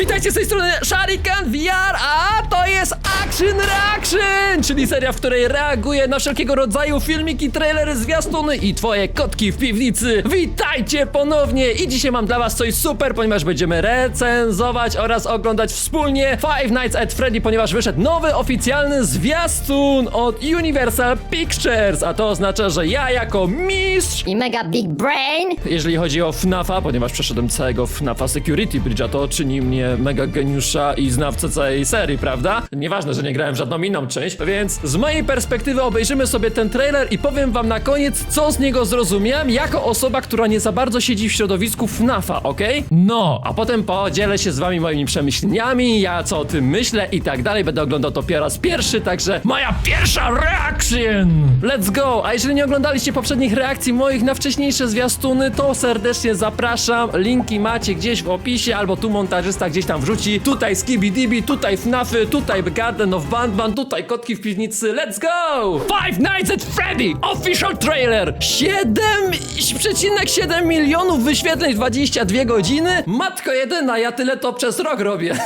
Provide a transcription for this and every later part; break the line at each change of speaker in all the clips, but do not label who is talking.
Witajcie z tej strony Sharikan VR, a to jest Action Reaction, czyli seria, w której reaguję na wszelkiego rodzaju filmiki, trailery, zwiastuny i twoje kotki w piwnicy. Witajcie ponownie i dzisiaj mam dla was coś super, ponieważ będziemy recenzować oraz oglądać wspólnie Five Nights at Freddy, ponieważ wyszedł nowy oficjalny zwiastun od Universal Pictures, a to oznacza, że ja jako mistrz
I mega big brain?
jeżeli chodzi o FNAFa, ponieważ przeszedłem całego FNAFa Security Bridge, a to czyni mnie mega geniusza i znawcę całej serii, prawda? Nieważne, że nie grałem żadną inną część, więc z mojej perspektywy obejrzymy sobie ten trailer i powiem wam na koniec, co z niego zrozumiałem jako osoba, która nie za bardzo siedzi w środowisku FNAFa, okej? No, a potem podzielę się z wami moimi przemyśleniami, ja co o tym myślę i tak dalej. Będę oglądał to po raz pierwszy, także moja pierwsza reaction! Let's go! A jeżeli nie oglądaliście poprzednich reakcji moich na wcześniejsze zwiastuny, to serdecznie zapraszam. Linki macie gdzieś w opisie, albo tu montażysta gdzieś tam wrzuci. Tutaj Skibidibi, tutaj FNAFy, tutaj Garden of Bandban, tutaj kotki w piwnicy. Let's go! Five Nights at Freddy! Official trailer! 7,7 milionów wyświetleń w 22 godziny? Matko jedyna, ja tyle to przez rok robię.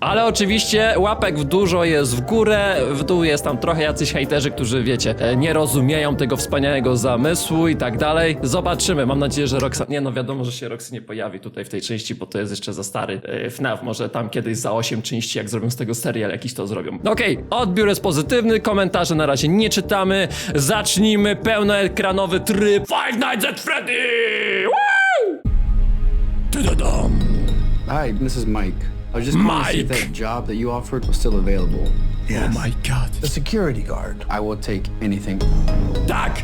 Ale oczywiście łapek w dużo jest w górę, w dół jest tam trochę jacyś hejterzy, którzy wiecie, e, nie rozumieją tego wspaniałego zamysłu i tak dalej. Zobaczymy, mam nadzieję, że Roxy... Nie no, wiadomo, że się Roxy nie pojawi tutaj w tej części, bo to jest jeszcze za stary e, FNAF. Może tam kiedyś za 8 części, jak zrobią z tego serial, jakiś to zrobią. Okej, odbiór jest pozytywny, komentarze na razie nie czytamy. Zacznijmy pełnoekranowy tryb Five Nights at Freddy! Woo! Tudadam.
Hi, this is Mike. I was just calling to see if
Mike.
that job that you offered was still available.
Yes.
Oh my god.
The security guard.
I will take anything.
Tak!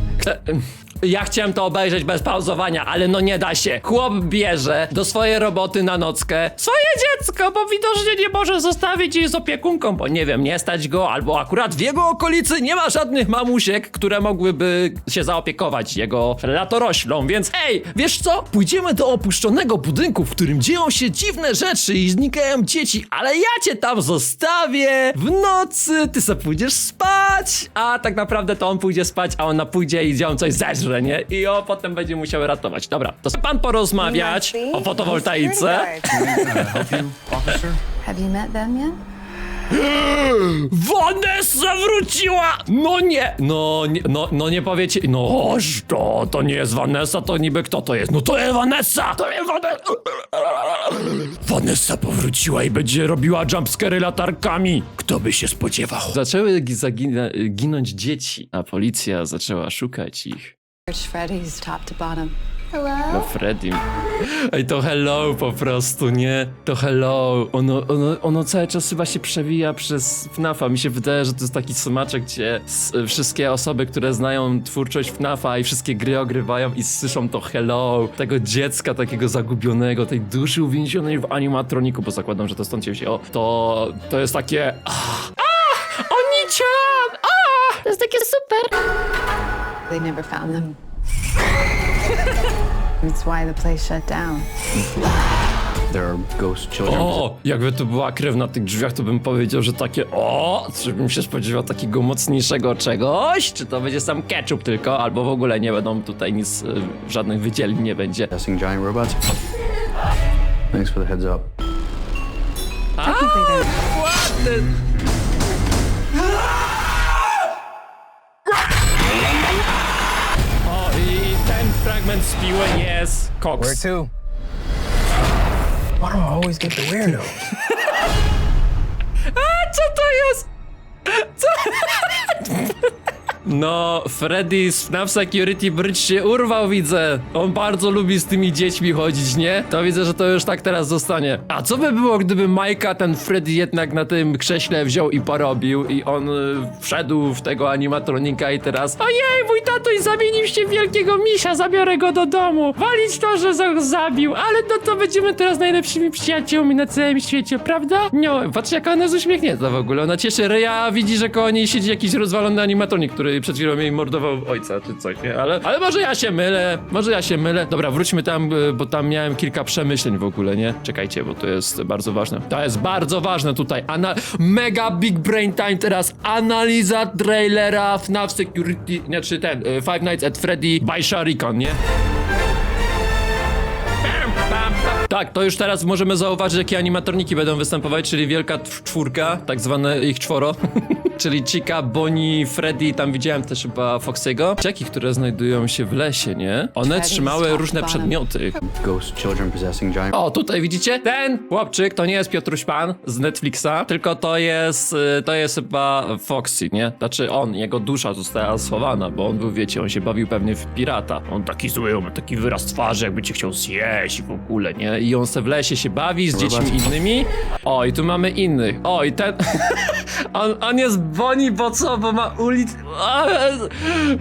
Ja chciałem to obejrzeć bez pauzowania, ale no nie da się. Chłop bierze do swojej roboty na nockę swoje dziecko, bo widocznie nie może zostawić jej z opiekunką, bo nie wiem, nie stać go, albo akurat w jego okolicy nie ma żadnych mamusiek, które mogłyby się zaopiekować jego latoroślą, więc ej, wiesz co? Pójdziemy do opuszczonego budynku, w którym dzieją się dziwne rzeczy i znikają dzieci, ale ja cię tam zostawię w nocy, ty se pójdziesz spać, a tak naprawdę to on pójdzie spać, a ona pójdzie i gdzie coś zeżre, I o, potem będzie musiał ratować. Dobra, to chce pan porozmawiać o fotowoltaice.
Have you met them yet?
Vanessa wróciła! No nie, no nie, no, no nie powiecie, no to, to nie jest Vanessa, to niby kto to jest? No to jest Vanessa! To jest Vanessa! Vanessa powróciła i będzie robiła jumpscary latarkami. Kto by się spodziewał? Zaczęły gi- zagina- ginąć dzieci, a policja zaczęła szukać ich.
Search Freddy's top to bottom.
No Freddy. Ej, to hello po prostu, nie? To hello. Ono, ono, ono cały czas chyba się przewija przez FNAFa. Mi się wydaje, że to jest taki sumaczek, gdzie s- wszystkie osoby, które znają twórczość FNAFa i wszystkie gry ogrywają i słyszą to hello. Tego dziecka takiego zagubionego, tej duszy uwięzionej w animatroniku, bo zakładam, że to stąd się wzięło. To, to jest takie... Ah, ah, Oni-chan! Ah!
To jest takie super!
They never found them. That's why the place shut down.
There are ghost children.
O, jakby tu była krew na tych drzwiach, to bym powiedział, że takie o, czy bym się spodziewał takiego mocniejszego czegoś? Czy to będzie sam ketchup tylko, albo w ogóle nie będą tutaj nic, y, żadnych wydzielin nie będzie.
Testing giant robots. Thanks for the heads up.
Technically, they're
Ładny. O, fragment z piły jest
Where
koks.
to? Why do I always get the weirdos?
A co to jest? No, Freddy z FNAF Security Bridge się urwał, widzę. On bardzo lubi z tymi dziećmi chodzić, nie? To widzę, że to już tak teraz zostanie. A co by było, gdyby Majka ten Freddy jednak na tym krześle wziął i porobił i on y, wszedł w tego animatronika i teraz Ojej, mój tatuś zamienił się w wielkiego misia, zabiorę go do domu. Walić to, że go zabił, ale no to będziemy teraz najlepszymi przyjaciółmi na całym świecie, prawda? No, patrz jak ona jest uśmiechnięta w ogóle. Ona cieszy ryja, widzi, że koło niej siedzi jakiś rozwalony animatronik, który przed chwilą jej mordował ojca czy coś, nie? Ale, ale może ja się mylę, może ja się mylę. Dobra, wróćmy tam, y, bo tam miałem kilka przemyśleń w ogóle, nie? Czekajcie, bo to jest bardzo ważne. To jest bardzo ważne tutaj. Ana mega big brain time teraz. Analiza trailera FNAF Security, znaczy ten, y, Five Nights at Freddy by Sharikan, nie? Tak, to już teraz możemy zauważyć, jakie animatroniki będą występować, czyli wielka czwórka, tak zwane ich czworo. czyli Chica, Bonnie, Freddy, tam widziałem też chyba Foxy'ego. Dzieciaki, które znajdują się w lesie, nie? One trzymały różne przedmioty.
Ghost children possessing giant.
O, tutaj widzicie? Ten chłopczyk to nie jest Piotruś Pan z Netflixa, tylko to jest, y, to jest chyba Foxy, nie? Znaczy on, jego dusza została schowana, bo on był, wiecie, on się bawił pewnie w pirata. On taki zły, on ma taki wyraz twarzy, jakby cię chciał zjeść i w ogóle, nie? I on se w lesie się bawi z dziećmi innymi. O, i tu mamy innych. O, i ten... on, on jest Boni, bo co? Bo ma ulic...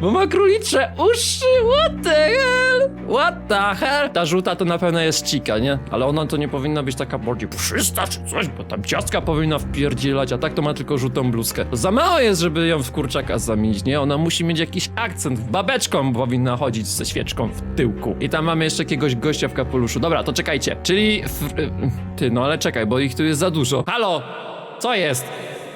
Bo ma królicze uszy, what the hell? What the hell? Ta żółta to na pewno jest Chica, nie? Ale ona to nie powinna być taka bardziej puszysta czy coś, bo tam ciastka powinna wpierdzielać, a tak to ma tylko żółtą bluzkę. Za mało jest, żeby ją w kurczaka zamienić, nie? Ona musi mieć jakiś akcent. Babeczką powinna chodzić ze świeczką w tyłku. I tam mamy jeszcze jakiegoś gościa w kapeluszu. Dobra, to czekajcie. Czyli... fr- Ty, no ale czekaj, bo ich tu jest za dużo. Halo! Co jest?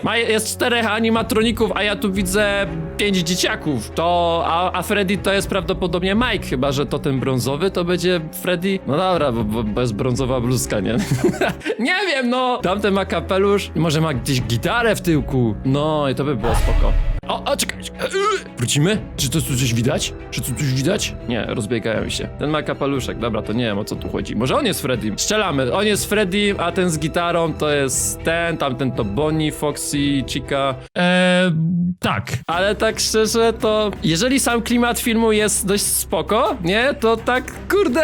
Ma, jest czterech animatroników, a ja tu widzę pięć dzieciaków. To, a, a Freddy to jest prawdopodobnie Mike, chyba że to ten brązowy to będzie Freddy. No dobra, bo, bo, bo jest brązowa bluzka, nie? nie wiem, no. Tamten ma kapelusz, może ma gdzieś gitarę w tyłku. No i to by było spoko. O, o, czekaj, czekaj. Wrócimy? Czy to tu coś widać? Czy tu coś widać? Nie, rozbiegają się. Ten ma kapeluszek, dobra, to nie wiem o co tu chodzi. Może on jest Freddy? Strzelamy. On jest Freddy, a ten z gitarą to jest ten, tamten to Bonnie, Foxy, Chica. Eee, tak. Ale tak szczerze to, jeżeli sam klimat filmu jest dość spoko, nie? To tak, kurde,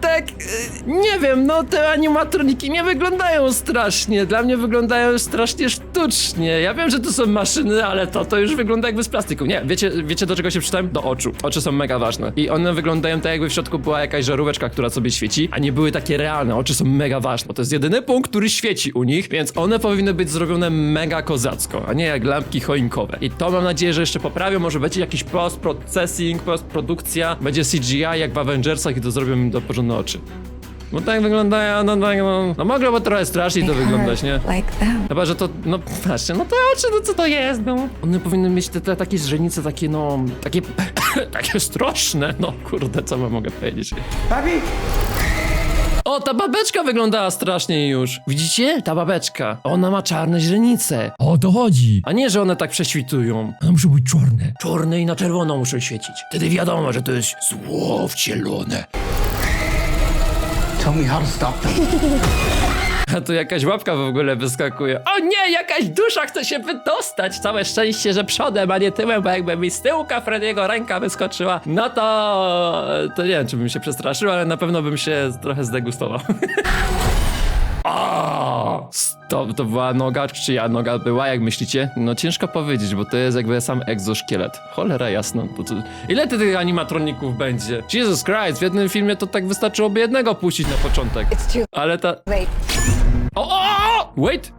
tak, yy, nie wiem, no te animatroniki nie wyglądają strasznie. Dla mnie wyglądają strasznie sztucznie. Ja wiem, że to są maszyny, ale to, to już wygląda jakby z plastiku. Nie, wiecie, wiecie do czego się przyczyniam? Do oczu. Oczy są mega ważne. I one wyglądają tak, jakby w środku była jakaś żaróweczka, która sobie świeci, a nie były takie realne. Oczy są mega ważne, bo to jest jedyny punkt, który świeci u nich, więc one powinny być zrobione mega kozacko, a nie jak lampki choinkowe. I to mam nadzieję, że jeszcze poprawią. Może będzie jakiś post-processing, postprodukcja, będzie CGI jak w Avengersach i to zrobią im do porządne oczy. No tak wyglądają, no tak, no, no mogłoby trochę straszniej to wyglądać, nie?
Like them.
Chyba, że to, no patrzcie, no te oczy, no co to jest, no? One powinny mieć te, te takie źrenice, takie, no, takie, takie straszne, no kurde, co wam mogę powiedzieć? O, ta babeczka wyglądała strasznie już. Widzicie? Ta babeczka. Ona ma czarne źrenice.
O to chodzi.
A nie, że one tak prześwitują.
One muszą być czarne.
Czarne i na czerwono muszą świecić. Wtedy wiadomo, że to jest zło wcielone.
Tell me how to stop them.
A tu jakaś łapka w ogóle wyskakuje. O nie, jakaś dusza chce się wydostać. Całe szczęście, że przodem, a nie tyłem, bo jakby mi z tyłka Frediego ręka wyskoczyła, no to... to nie wiem, czy bym się przestraszył, ale na pewno bym się trochę zdegustował. To, to była noga, czyja noga była, jak myślicie? No ciężko powiedzieć, bo to jest jakby sam egzoszkielet. Cholera jasno. To, to... Ile ty tych animatroników będzie? Jesus Christ, w jednym filmie to tak wystarczyłoby jednego puścić na początek. Ale ta... O, o, o! Wait!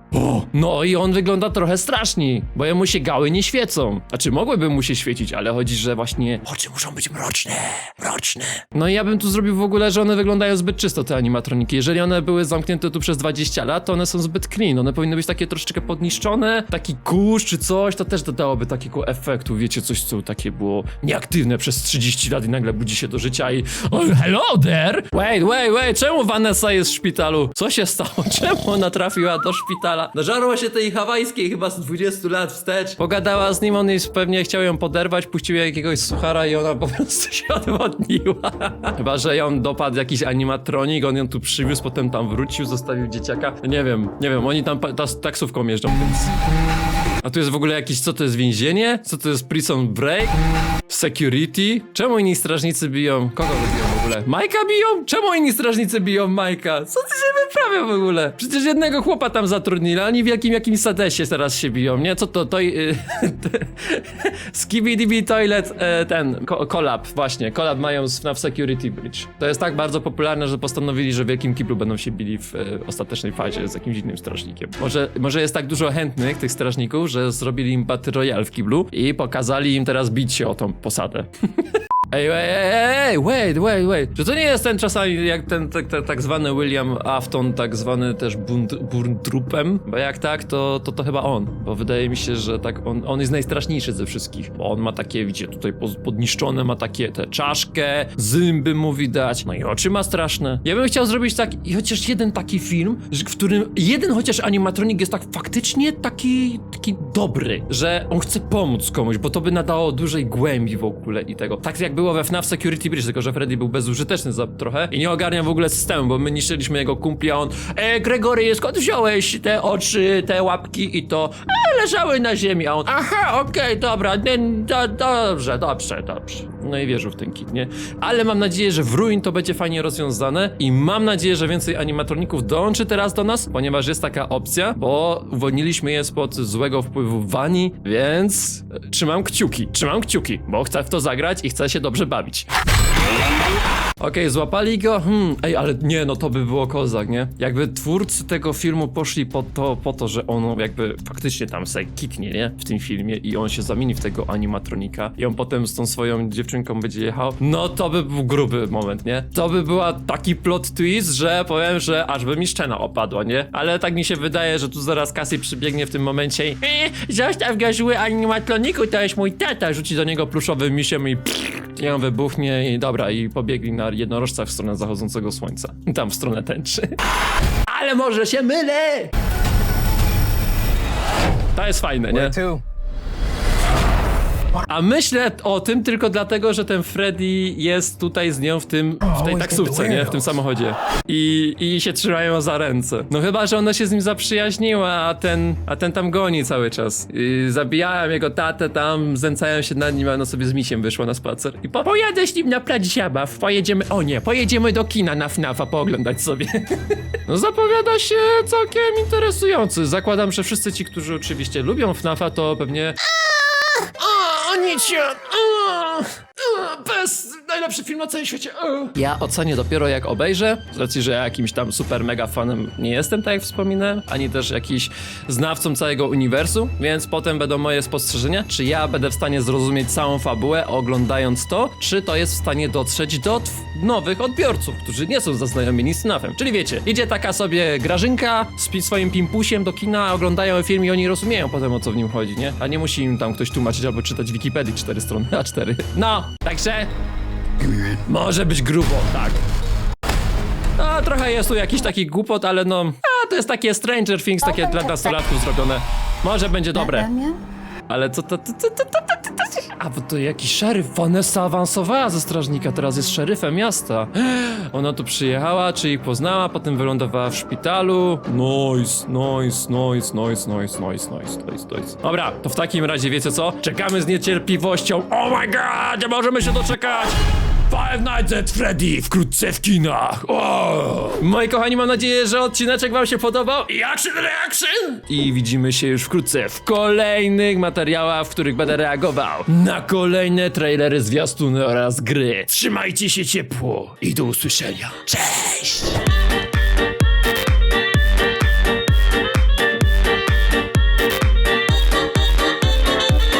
No i on wygląda trochę straszniej, bo jemu się gały nie świecą. Znaczy, mogłyby mu się świecić, ale chodzi, że właśnie oczy muszą być mroczne, mroczne. No i ja bym tu zrobił w ogóle, że one wyglądają zbyt czysto, te animatroniki. Jeżeli one były zamknięte tu przez 20 lat, to one są zbyt clean. One powinny być takie troszeczkę podniszczone, taki kurz czy coś, to też dodałoby takiego efektu, wiecie, coś, co takie było nieaktywne przez 30 lat i nagle budzi się do życia i oh, hello there! Wait, wait, wait, czemu Vanessa jest w szpitalu? Co się stało? Czemu ona trafiła do szpitala? Nażarła się tej hawajskiej chyba z 20 lat wstecz. Pogadała z nim, on jej pewnie chciał ją poderwać, puścił jakiegoś suchara i ona po prostu się odwodniła. chyba, że ją dopadł jakiś animatronik, on ją tu przywiózł, potem tam wrócił, zostawił dzieciaka. Nie wiem, nie wiem, oni tam ta, taksówką jeżdżą, więc... A tu jest w ogóle jakieś, co to jest więzienie? Co to jest prison break? Security? Czemu inni strażnicy biją? Kogo w ogóle? Majka biją? Czemu inni strażnicy biją Majka? Co ty się wyprawia w ogóle? Przecież jednego chłopa tam zatrudnili, a oni w jakim, jakimś sadesie teraz się biją, nie? Co to? To... Y, Skibidi Toilet, e, ten, ko- collab, właśnie, collab mają z FNAF Security Bridge. To jest tak bardzo popularne, że postanowili, że w wielkim kiblu będą się bili w e, ostatecznej fazie z jakimś innym strażnikiem. Może, może jest tak dużo chętnych tych strażników, że zrobili im Battle Royale w kiblu i pokazali im teraz bić się o tą posadę. Ej, ej, ej, ej, wait, wait, wait. Czy to nie jest ten czasami jak ten tak, tak, tak zwany William Afton, tak zwany też Burntrupem? Bo jak tak, to, to to chyba on. Bo wydaje mi się, że tak on, on jest najstraszniejszy ze wszystkich. Bo on ma takie, widzicie, tutaj podniszczone, ma takie tę czaszkę, zęby mu widać, no i oczy ma straszne. Ja bym chciał zrobić tak, i chociaż jeden taki film, w którym jeden chociaż animatronik jest tak faktycznie taki, taki dobry, że on chce pomóc komuś, bo to by nadało dużej głębi w ogóle i tego. Tak jak było we FNAF Security Breach, tylko że Freddy był bezużyteczny za trochę i nie ogarnia w ogóle systemu, bo my niszczyliśmy jego kumpli, a on e, Gregory, skąd wziąłeś te oczy, te łapki i to e, leżały na ziemi, a on aha, okej, dobra, nie, do, dobrze, dobrze, dobrze. No i wierzył w ten kit, nie? Ale mam nadzieję, że w Ruin to będzie fajnie rozwiązane i mam nadzieję, że więcej animatroników dołączy teraz do nas, ponieważ jest taka opcja, bo uwolniliśmy je spod złego wpływu Wani, więc trzymam kciuki, trzymam kciuki, bo chcę w to zagrać i chcę się dobrze bawić. Okej, złapali go. Hmm, ej, ale nie, no to by było kozak, nie? Jakby twórcy tego filmu poszli po to, po to, że on jakby faktycznie tam se kiknie, nie? W tym filmie i on się zamieni w tego animatronika i on potem z tą swoją dziewczynką będzie jechał. No to by był gruby moment, nie? To by była taki plot twist, że powiem, że aż by mi szczena opadła, nie? Ale tak mi się wydaje, że tu zaraz Cassie przybiegnie w tym momencie i e, zostaw go animatroniku, to jest mój tata, rzuci do niego pluszowym misiem i on wybuchnie i dobra, i pobiegli na jednorożcach w stronę zachodzącego słońca. Tam w stronę tęczy. Ale może się mylę! To jest fajne, nie?
Where to?
A myślę o tym tylko dlatego, że ten Freddy jest tutaj z nią w tym, w tej taksówce, nie? W tym samochodzie. I, I się trzymają za ręce. No chyba, że ona się z nim zaprzyjaźniła, a ten, a ten tam goni cały czas. I zabijają jego tatę tam, znęcają się nad nim, a ona sobie z misiem wyszła na spacer. I po, pojadę z nim na plac zabaw, pojedziemy, o nie, pojedziemy do kina na FNAF-a pooglądać sobie. No zapowiada się całkiem interesujący. Zakładam, że wszyscy ci, którzy oczywiście lubią FNAF-a, to pewnie Zgadnijcie! Uuu, uuu, Najlepszy film na całym świecie! Ja ocenię dopiero jak obejrzę, z racji, że ja jakimś tam super mega fanem nie jestem, tak jak wspominałem, ani też jakiś znawcą całego uniwersum, więc potem będą moje spostrzeżenia, czy ja będę w stanie zrozumieć całą fabułę oglądając to, czy to jest w stanie dotrzeć do nowych odbiorców, którzy nie są zaznajomieni z FNAF-em. Czyli wiecie, idzie taka sobie grażynka z swoim pimpusiem do kina, oglądają film i oni rozumieją potem o co w nim chodzi, nie? A nie musi im tam ktoś tłumaczyć albo czytać Wikipedii cztery strony A4. No, także może być grubo, tak. No, trochę jest tu jakiś taki głupot, ale no, a, to jest takie Stranger Things, takie dla nastolatków zrobione. Może będzie dobre. Ale co to, to, to, to, to, to, to, to A, bo to jakiś szeryf. Vanessa awansowała ze strażnika, teraz jest szeryfem miasta. Ona tu przyjechała, czy ich poznała, potem wylądowała w szpitalu. Nice, nice, nice, nice, nice, nice, nice, nice, nice. Dobra, to w takim razie wiecie co? Czekamy z niecierpliwością. Oh my god, nie możemy się doczekać! Five Nights at Freddy wkrótce w kinach. O! Moi kochani, mam nadzieję, że odcineczek wam się podobał. I action reaction! I widzimy się już wkrótce w kolejnych materiałach, w których będę reagował na kolejne trailery, zwiastuny oraz gry. Trzymajcie się ciepło i do usłyszenia. Cześć!